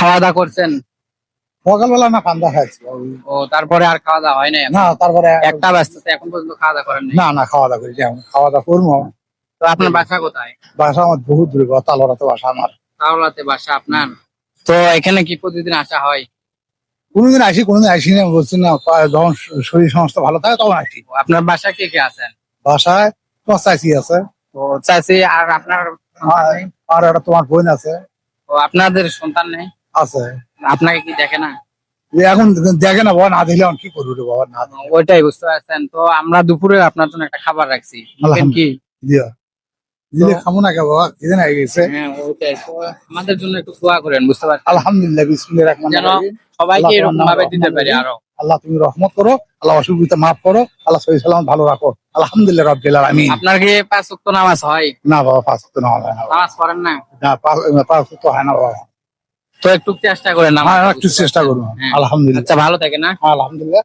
খাওয়া দাওয়া করছেন? সকালবেলা না পান্দা খাইছি। ও তারপরে আর খাওয়া দাওয়া হয় নাই? না তারপরে একটা ব্যস্ত এখন পর্যন্ত খাওয়া দাওয়া করেন না না খাওয়া দাওয়া করি খাওয়া দাওয়া করব। তো আপনার বাসা কোথায়? বাসা আমার বহুত দূরে তালোরা তো বাসা আমার। তাওলাতে বাসা আপনার? তো এখানে কি প্রতিদিন আসা হয়? কোনোদিন আসি কোনোদিন আসি না বলছি না যখন শরীর সমস্যা ভালো থাকে তখন আসি। আপনার বাসা কে কে আছেন? বাসায় তোমার চাষি আছে। ও চাচি আর আপনার আর একটা তোমার বোন আছে। ও আপনাদের সন্তান নেই? আছে। আপনাকে কি দেখে না? এখন দেখে না বাবা না এখন কি করব রে বাবা না ওইটাই বুঝতে পারছেন। তো আমরা দুপুরে আপনার জন্য একটা খাবার রাখছি। কি? দিলে খাব না কে বাবা? কি জানা গেছে। হ্যাঁ ওইটাই। তো আমাদের জন্য একটু দোয়া করেন বুঝতে পারছেন? আলহামদুলিল্লাহ বিসমিল্লাহির রহমানির যেন সবাইকে এরকম ভাবে দিতে পারি। আরও। আল্লাহ তুমি রহমত করো। আল্লাহ অসুবিধা মাফ করো। আল্লাহ সহি সালাম ভালো রাখো। আলহামদুলিল্লাহ রব্বিল আলামিন। আপনার কি পাঁচ ওয়াক্ত নামাজ হয়? না বাবা পাঁচ তো না হয় না নামাজ পড়েন না? না পাঁচ পাঁচ হয় না বাবা। তো একটু চেষ্টা করেন না হ্যাঁ একটু চেষ্টা? করব হ্যাঁ। আলহামদুলিল্লাহ আচ্ছা ভালো থাকে না আলহামদুলিল্লাহ